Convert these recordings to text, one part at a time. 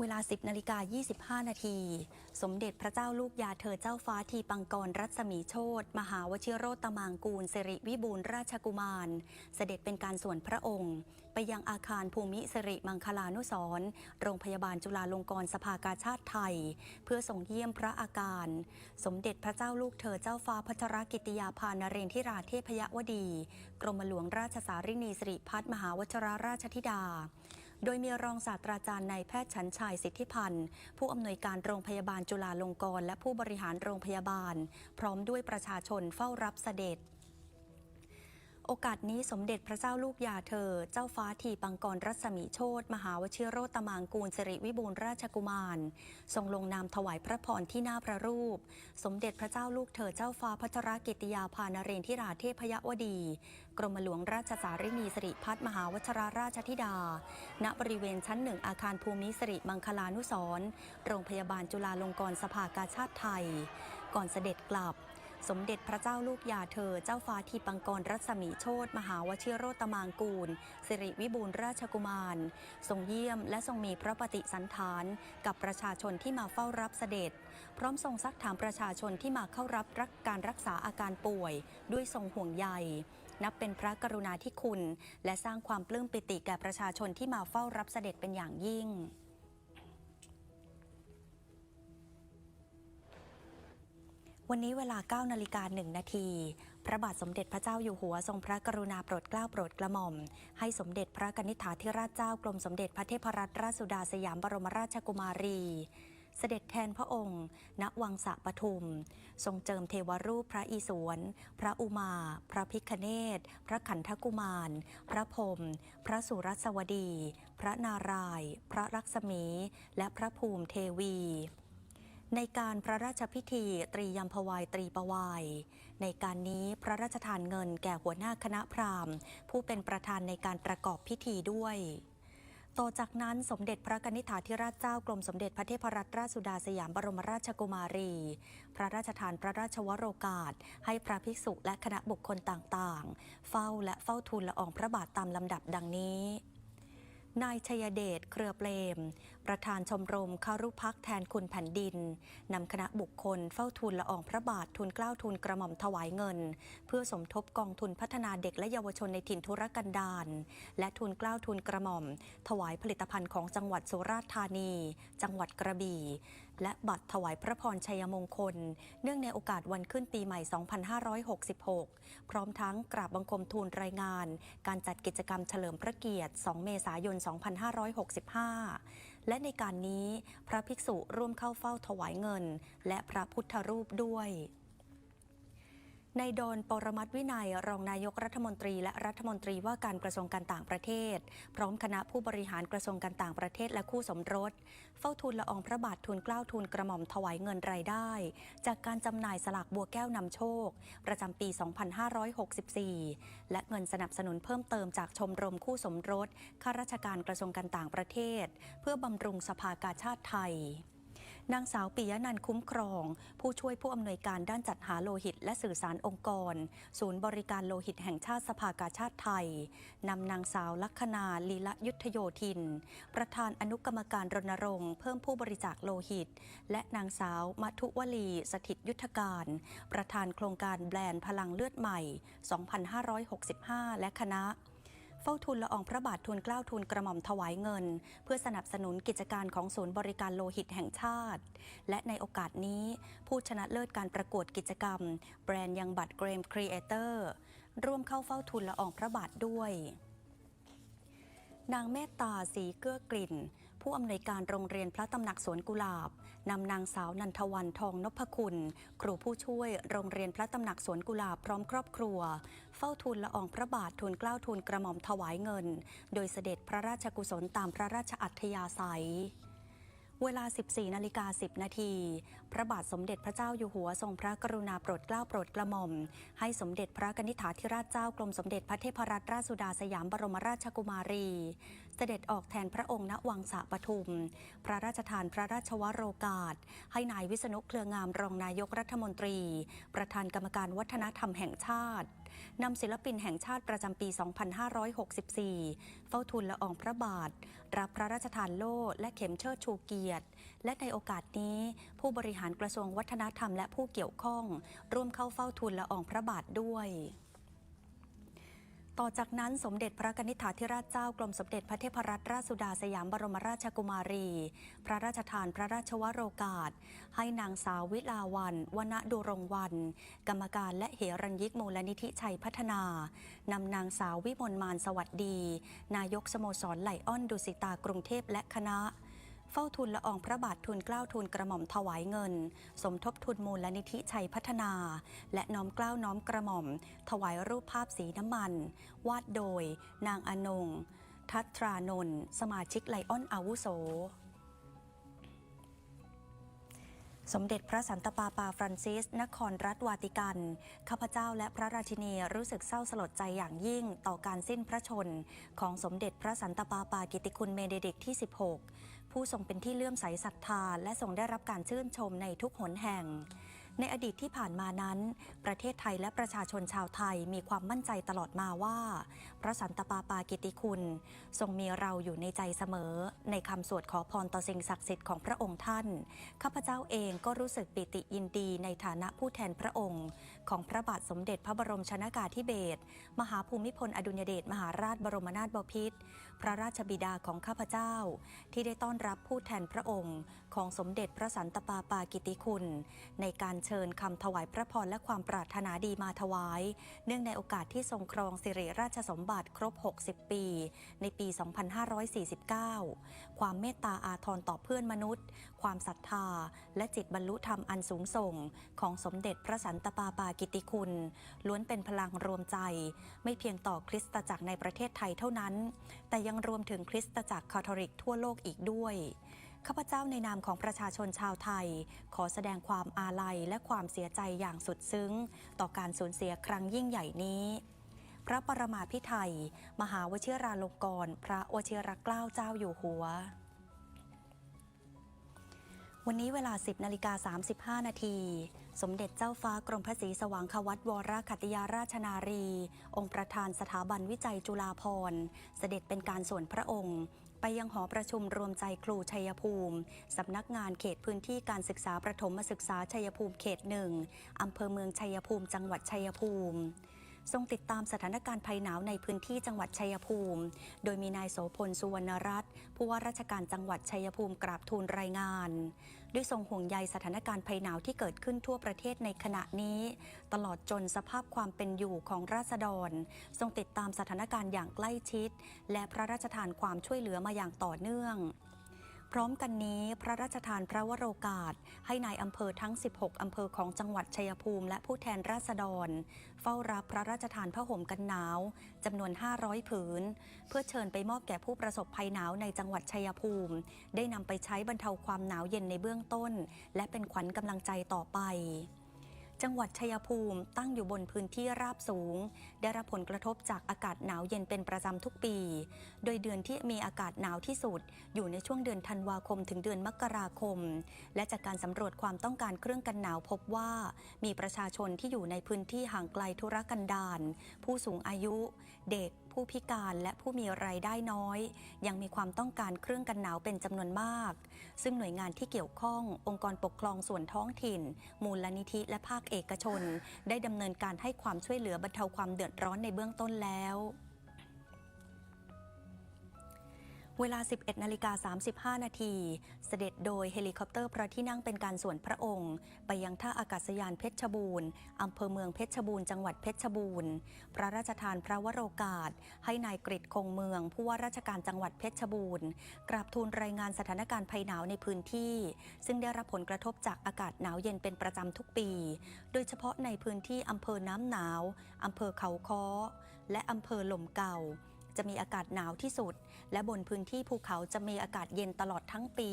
เวลา 10นาฬิกา25 นาที สมเด็จพระเจ้าลูกยาเธอเจ้าฟ้าทีปังกรรัศมีโชตมหาวชิโรตมางกูลสิริวิบูลราชกุมาร เสด็จเป็นการส่วนพระองค์ ไปยังอาคารภูมิสิริมังคลานุสรโรงพยาบาลจุฬาลงกรณ์สภากาชาติไทย เพื่อส่งเยี่ยมพระอาการ สมเด็จพระเจ้าลูกเธอเจ้าฟ้าพัชรกิติยาภานเรนทิราเทพยวดี กรมหลวงราชสารินีสิริพัฒมหาวชราราชธิดา โดยมีรองศาสตราจารย์นายแพทย์ชันชัยสิทธิพันธ์ ผู้อำนวยการโรงพยาบาลจุฬาลงกรณ์และผู้บริหารโรงพยาบาล พร้อมด้วยประชาชนเฝ้ารับเสด็จ โอกาสนี้สมเด็จพระเจ้าลูกยาเธอ เจ้าฟ้าทีปังกรรัศมีโชตมหาวชิโรตมางกูลสิริวิบูลราชกุมาร ทรงลงนามถวายพระพรที่หน้าพระรูป สมเด็จพระเจ้าลูกเธอเจ้าฟ้าพัชรกิติยาภานเรนทิราเทพยวดี กรมหลวงราชสารินีสิริพัฒมหาวชราราชธิดา ณบริเวณชั้นหนึ่งอาคารภูมิสิริมังคลานุสรโรงพยาบาลจุฬาลงกรณ์สภากาชาติไทย ก่อนเสด็จกลับ สมเด็จพระเจ้าลูกยาเธอ เจ้าฟ้าทีปังกรรัศมีโชตมหาวชิโรตมางกูล สิริวิบูลราชกุมาร ทรงเยี่ยมและทรงมีพระปฏิสันฐานกับประชาชนที่มาเฝ้ารับเสด็จ พร้อมทรงซักถามประชาชนที่มาเข้ารับรักการรักษาอาการป่วย ด้วยทรงห่วงใยนับเป็นพระกรุณาธิคุณ และสร้างความปลื้มปิติแก่ประชาชนที่มาเฝ้ารับเสด็จเป็นอย่างยิ่ง วันนี้เวลา 9 นาฬิกา 1 นาที พระบาทสมเด็จพระเจ้าอยู่หัวทรงพระกรุณาโปรดเกล้าโปรดกระหม่อม ให้สมเด็จพระกนิษฐาธิราชเจ้ากรมสมเด็จพระเทพรัตนราชสุดาสยามบรมราชกุมารี เสด็จแทนพระองค์ ณ วังสะปทุม ทรงเจิมเทวรูปพระอิศวร พระอุมา พระพิคเนศพระขันธกุมาร พระพรม พระสุรสวดี พระนาราย พระลักษมี และพระภูมิเทวี ในการพระราชพิธีตรียมพวายตรีประวาย ในการนี้พระราชทานเงินแก่หัวหน้าคณะพราหมณ์ ผู้เป็นประธานในการประกอบพิธีด้วย ต่อจากนั้นสมเด็จพระกนิษฐาธิราชเจ้ากรมสมเด็จพระเทพรัตนราชสุดาสยามบรมราชกุมารี พระราชทานพระราชวโรกาส ให้พระภิกษุและคณะบุคคลต่างๆ เฝ้าและเฝ้าทูลละอองพระบาทตามลำดับดังนี้ นายชยเดช เครือเปรม ประธานชมรมคารุพักแทนคุณแผ่นดิน นำคณะบุคคลเฝ้าทุนละอองพระบาททุนเกล้าทุนกระหม่อมถวายเงิน เพื่อสมทบกองทุนพัฒนาเด็กและเยาวชนในถิ่นทุรกันดารและทุนเกล้าทุนกระหม่อม ถวายผลิตภัณฑ์ของจังหวัดสุราษฎร์ธานี จังหวัดกระบี่ และบัตรถวายพระพรชัยมงคล เนื่องในโอกาสวันขึ้นปีใหม่ 2566 พร้อมทั้งกราบบังคมทูลรายงาน การจัดกิจกรรมเฉลิมพระเกียรติ 2 เมษายน 2565 และในการนี้พระภิกษุร่วมเข้าเฝ้าถวายเงิน และพระพุทธรูปด้วย ในายดนปรมัตวินัย รองนายกรัฐมนตรี และรัฐมนตรีว่าการกระทรวงการต่างประเทศ พร้อมคณะผู้บริหารกระทรวงการต่างประเทศและคู่สมรส เฝ้าทูลละอองพระบาททูลเกล้าทูลกระหม่อมถวายเงินรายได้ จากการจำหน่ายสลากบัวแก้วนำโชค ประจำปี 2564 และเงินสนับสนุนเพิ่มเติมจากชมรมคู่สมรสข้าราชการกระทรวงการต่างประเทศ เพื่อบำรุงสภากาชาติไทย นางสาวปิยนันคุ้มครอง ผู้ช่วยผู้อำนวยการด้านจัดหาโลหิต และสื่อสารองค์กร ศูนย์บริการโลหิตแห่งชาติสภากาชาติไทยนำนางสาวลัคนาลีละยุทธโยธิน ประธานอนุกรรมการรณรงค์เพิ่มผู้บริจาคโลหิต และนางสาวมัทุวลีสถิตยุทธการ ประธานโครงการแบรนด์พลังเลือดใหม่ 2565 และคณะ เฝ้าทุนละอองพระบาททูลเกล้าทูลกระหม่อมถวายเงิน เพื่อสนับสนุนกิจการของศูนย์บริการโลหิตแห่งชาติ และในโอกาสนี้ ผู้ชนะเลิศการประกวดกิจกรรม แบรนด์ยังบัตรเกรมครีเอเตอร์ร่วมเข้าเฝ้าทุนละอองพระบาทด้วย นางเมตตาสีเกื้อกลิ่น ผู้อำนวยการโรงเรียนพระตำหนักสวนกุหลาบนำนางสาวนันทวันทองนพคุณ ครูผู้ช่วยโรงเรียนพระตำหนักสวนกุหลาบพร้อมครอบครัว เฝ้าทูลละอองพระบาททูลเกล้าทูลกระหม่อมถวายเงิน โดยเสด็จพระราชกุศลตามพระราชอัธยาศัยเวลา 14 นาฬิกา 10 นาที พระบาทสมเด็จพระเจ้าอยู่หัวทรงพระกรุณาโปรดเกล้าโปรดกระหม่อม ให้สมเด็จพระกนิษฐาธิราชเจ้ากรมสมเด็จพระเทพรัตนราชสุดาสยามบรมราชกุมารี เสด็จออกแทนพระองค์ณวังสะปทุม พระราชทานพระราชวโรกาส ให้นายวิษณุเครืองามรองนายกรัฐมนตรี ประธานกรรมการวัฒนธรรมแห่งชาตินำศิลปินแห่งชาติประจำปี 2564 เฝ้าทูลละอองพระบาท รับพระราชทานโล่และเข็มเชิดชูเกียรติ และในโอกาสนี้ผู้บริหารกระทรวงวัฒนธรรมและผู้เกี่ยวข้อง ร่วมเข้าเฝ้าทูลละอองพระบาทด้วย ต่อจากนั้นสมเด็จพระนิธิาธิราชเจ้ากรมสมเด็จพระเทพรัตนราชสุดาสยามบรมราชกุมารี พระราชทานพระราชวโรกาส ให้นางสาววิลาวันวนดุรงวัน กรรมการและเหรัญยิกมูลนิธิชัยพัฒนานำนางสาววิมลมานสวัสดี นายกสโมสรไหลอ้อนดุสิตากรุงเทพและคณะ เฝ้าทุนละอองพระบาททุนเกล้าทุนกระหม่อมถวายเงิน สมทบทุนมูลนิธิชัยพัฒนา และน้อมเกล้าน้อมกระหม่อม ถวายรูปภาพสีน้ำมัน วาดโดย นางอนง ทัตรานนท์สมาชิกไลออนอาวุโสสมเด็จพระสันตะปาปาฟรานซิส นครรัฐวาติกัน ข้าพเจ้าและพระราชินีรู้สึกเศร้าสลดใจอย่างยิ่งต่อการสิ้นพระชน ของสมเด็จพระสันตะปาปากิติคุณเมเดดิกที่ 16 ผู้ทรงเป็นที่เลื่อมใสศรัทธาและทรงได้รับการชื่นชมในทุกหนแห่ง ในอดีตที่ผ่านมานั้น ประเทศไทยและประชาชนชาวไทยมีความมั่นใจตลอดมาว่า พระสันตะปาปากิติคุณ ทรงมีเราอยู่ในใจเสมอ ในคำสวดขอพรต่อสิ่งศักดิ์สิทธิ์ของพระองค์ท่าน ข้าพเจ้าเองก็รู้สึกปิติยินดีในฐานะผู้แทนพระองค์ ของพระบาทสมเด็จพระบรมชนากาธิเบศรมหาภูมิพลอดุลยเดชมหาราชบรมนาถบพิตร พระราชบิดาของข้าพเจ้า ที่ได้ต้อนรับผู้แทนพระองค์ ของสมเด็จพระสันตะปาปากิติคุณ ในการเชิญคำถวายพระพรและความปรารถนาดีมาถวาย เนื่องในโอกาสที่ทรงครองสิริราชสมบัติครบ 60 ปี ในปี 2549 ความเมตตาอาทรต่อเพื่อนมนุษย์ความศรัทธา และจิตบรรลุธรรมอันสูงส่ง ของสมเด็จพระสันตะปาปากิติคุณ ล้วนเป็นพลังรวมใจ ไม่เพียงต่อคริสตจักรในประเทศไทยเท่านั้น แต่ยังรวมถึงคริสตจักรคาทอลิกทั่วโลกอีกด้วยข้าพเจ้าในนามของประชาชนชาวไทย ขอแสดงความอาลัยและความเสียใจอย่างสุดซึ้ง ต่อการสูญเสียครั้งยิ่งใหญ่นี้ พระปรมาภิไธยมหาวชิราลงกรณ์พระวชิรเกล้าเจ้าอยู่หัว วันนี้เวลา 10นาฬิกา35 นาที สมเด็จเจ้าฟ้ากรมพระศรีสว่างควัตวรขัตยาราชนารี องค์ประธานสถาบันวิจัยจุฬาภรณ์เสด็จเป็นการส่วนพระองค์ ไปยังหอประชุมรวมใจครูชัยภูมิ สำนักงานเขตพื้นที่การศึกษาประถมศึกษาชัยภูมิเขตหนึ่งอำเภอเมืองชัยภูมิจังหวัดชัยภูมิ ทรงติดตามสถานการณ์ภัยหนาวในพื้นที่จังหวัดชัยภูมิ โดยมีนายโสพลสุวรรณรัตน์ผู้ว่าราชการจังหวัดชัยภูมิกราบทูลรายงานด้วยทรงห่วงใยสถานการณ์ภัยหนาวที่เกิดขึ้นทั่วประเทศในขณะนี้ ตลอดจนสภาพความเป็นอยู่ของราษฎร ทรงติดตามสถานการณ์อย่างใกล้ชิด และพระราชทานความช่วยเหลือมาอย่างต่อเนื่อง พร้อมกันนี้พระราชทานพระวโรกาส ให้นายอำเภอทั้ง 16 อำเภอของจังหวัดชัยภูมิ และผู้แทนราษฎร เฝ้ารับพระราชทานผ้าห่มกันหนาวจำนวน 500 ผืน เพื่อเชิญไปมอบแก่ผู้ประสบภัยหนาวในจังหวัดชัยภูมิ ได้นำไปใช้บรรเทาความหนาวเย็นในเบื้องต้น และเป็นขวัญกำลังใจต่อไป จังหวัดชัยภูมิตั้งอยู่บนพื้นที่ราบสูง ได้รับผลกระทบจากอากาศหนาวเย็นเป็นประจำทุกปี โดยเดือนที่มีอากาศหนาวที่สุด อยู่ในช่วงเดือนธันวาคมถึงเดือนมกราคม และจากการสำรวจความต้องการเครื่องกันหนาวพบว่า มีประชาชนที่อยู่ในพื้นที่ห่างไกลธุรกันดารผู้สูงอายุ เด็ก ผู้พิการและผู้มีรายได้น้อย ยังมีความต้องการเครื่องกันหนาวเป็นจำนวนมาก ซึ่งหน่วยงานที่เกี่ยวข้อง องค์กรปกครองส่วนท้องถิ่น มูลนิธิและภาคเอกชน ได้ดำเนินการให้ความช่วยเหลือบรรเทาความเดือดร้อนในเบื้องต้นแล้ว เวลา 11นาฬิกา35 นาที เสด็จโดยเฮลิคอปเตอร์พระที่นั่งเป็นการส่วนพระองค์ ไปยังท่าอากาศยานเพชรบูรณ์อำเภอเมืองเพชรบูรณ์จังหวัดเพชรบูรณ์ พระราชทานพระวโรกาส ให้นายกฤษคงเมืองผู้ว่าราชการจังหวัดเพชรบูรณ์กราบทูลรายงานสถานการณ์ภัยหนาวในพื้นที่ ซึ่งได้รับผลกระทบจากอากาศหนาวเย็นเป็นประจำทุกปี โดยเฉพาะในพื้นที่อำเภอน้ำหนาวอำเภอเขาค้อและอำเภอหล่มเก่า จะมีอากาศหนาวที่สุด และบนพื้นที่ภูเขาจะมีอากาศเย็นตลอดทั้งปี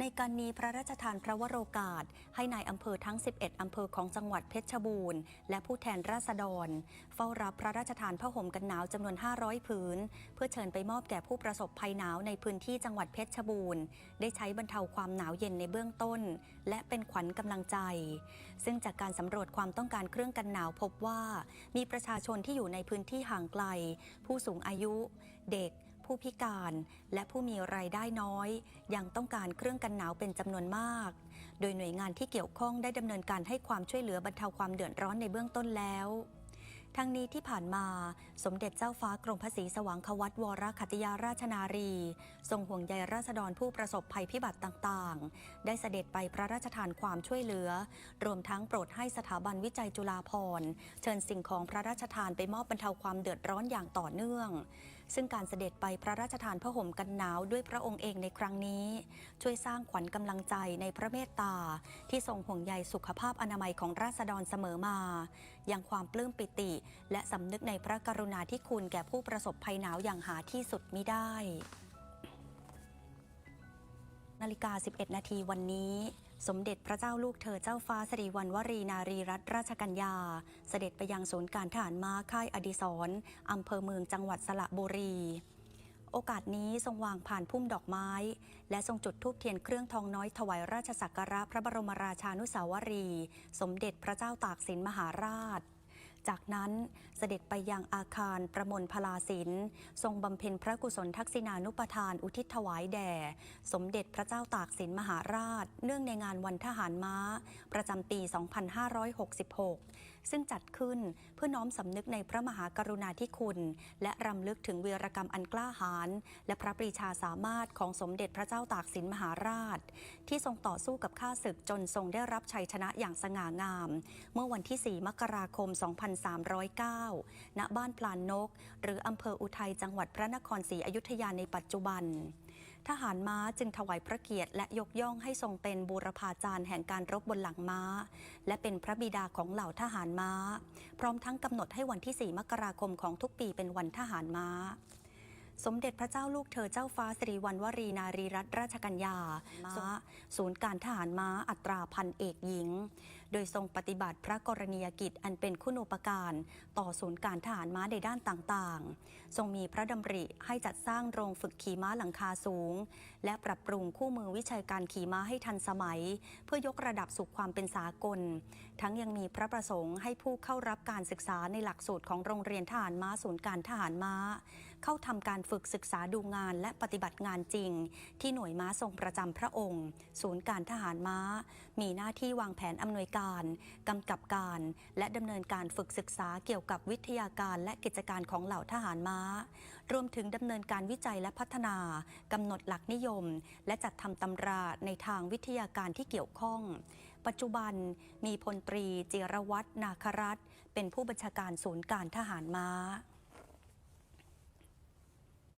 ในการนี้พระราชทานพระวโรกาส ให้ในายอำเภอทั้ง 11 อำเภอของจังหวัดเพชรบูรณ์ และผู้แทนราษฎร เฝ้ารับพระราชทานผ้าห่มกันหนาวจำนวน 500 ผืน เพื่อเชิญไปมอบแก่ผู้ประสบภัยหนาวในพื้นที่จังหวัดเพชรบูรณ์ ได้ใช้บรรเทาความหนาวเย็นในเบื้องต้น และเป็นขวัญกำลังใจ ซึ่งจากการสำรวจความต้องการเครื่องกันหนาวพบว่า มีประชาชนที่อยู่ในพื้นที่ห่างไกล ผู้สูงอายุ เด็ก ผู้พิการ และผู้มีรายได้น้อย ยังต้องการเครื่องกันหนาวเป็นจำนวนมาก โดยหน่วยงานที่เกี่ยวข้องได้ดำเนินการให้ความช่วยเหลือบรรเทาความเดือดร้อนในเบื้องต้นแล้วทั้งนี้ที่ผ่านมาสมเด็จเจ้าฟ้ากรมพระศรีสว่างควัตวรคัตยาราชนารี ทรงห่วงใยราษฎรผู้ประสบภัยพิบัติต่างๆ ได้เสด็จไปพระราชทานความช่วยเหลือ รวมทั้งโปรดให้สถาบันวิจัยจุฬาภรณ์ เชิญสิ่งของพระราชทานไปมอบบรรเทาความเดือดร้อนอย่างต่อเนื่อง ซึ่งการเสด็จไปพระราชทานผ้าห่มกันหนาวด้วยพระองค์เองในครั้งนี้ ช่วยสร้างขวัญกำลังใจในพระเมตตา ที่ทรงห่วงใยสุขภาพอนามัยของราษฎรเสมอมายังความปลื้มปิติ และสำนึกในพระกรุณาธิคุณแก่ผู้ประสบภัยหนาวอย่างหาที่สุดมิได้นาฬิกา 11 นาทีวันนี้ สมเด็จพระเจ้าลูกเธอเจ้าฟ้าสิริวัณวรีนารีรัตนราชกัญญา เสด็จไปยังศูนย์การทหารม้าค่ายอดิศรอำเภอเมืองจังหวัดสระบุรี โอกาสนี้ทรงวางผ่านพุ่มดอกไม้ และทรงจุดธูปเทียนเครื่องทองน้อยถวายราชสักการะพระบรมราชานุสาวรี สมเด็จพระเจ้าตากสินมหาราช จากนั้นเสด็จไปยังอาคารประมลพลาศิลทรงบำเพ็ญพระกุศลทักษิณานุปทานอุทิศถวายแด่ สมเด็จพระเจ้าตากสินมหาราช เนื่องในงานวันทหารม้า ประจำปี 2566 ซึ่งจัดขึ้นเพื่อน้อมสำนึกในพระมหากรุณาธิคุณ และรำลึกถึงเวีรกรรมอันกล้าหาญและพระปรีชาสามารถของสมเด็จพระเจ้าตากสินมหาราช ที่ทรงต่อสู้กับข้าศึกจนทรงได้รับชัยชนะอย่างสง่างาม เมื่อวันที่ 4 มกราคม 2 5 2309 ณ บ้านพลานนก หรืออำเภออุทัยจังหวัดพระนครศรีอยุธยาในปัจจุบัน ทหารม้าจึงถวายพระเกียรติและยกย่องให้ทรงเป็นบูรพาจารย์แห่งการรบบนหลังม้า และเป็นพระบิดาของเหล่าทหารม้า พร้อมทั้งกำหนดให้วันที่ 4 มกราคมของทุกปีเป็นวันทหารม้า สมเด็จพระเจ้าลูกเธอเจ้าฟ้าสิริวัณวรีนารีรัตนราชกัญญาม้าศูนย์การทหารม้าอัตราพันเอกหญิง โดยทรงปฏิบัติพระกรณียกิจอันเป็นคุณูปการ ต่อศูนย์การทหารม้าในด้านต่างๆ ทรงมีพระดำริให้จัดสร้างโรงฝึกขี่ม้าหลังคาสูง และปรับปรุงคู่มือวิชัยการขี่ม้าให้ทันสมัย เพื่อยกระดับสู่ความเป็นสากล ทั้งยังมีพระประสงค์ให้ผู้เข้ารับการศึกษาในหลักสูตรของโรงเรียนทหารม้าศูนย์การทหารม้า เข้าทำการฝึกศึกษาดูงานและปฏิบัติงานจริง ที่หน่วยม้าทรงประจำพระองค์ ศูนย์การทหารม้า มีหน้าที่วางแผนอำนวยการกำกับการ และดำเนินการฝึกศึกษาเกี่ยวกับวิทยาการและกิจการของเหล่าทหารม้า รวมถึงดำเนินการวิจัยและพัฒนากำหนดหลักนิยม และจัดทำตำราในทางวิทยาการที่เกี่ยวข้อง ปัจจุบันมีพลตรีจิรวัตรนาครัตเป็นผู้บัญชาการศูนย์การทหารม้า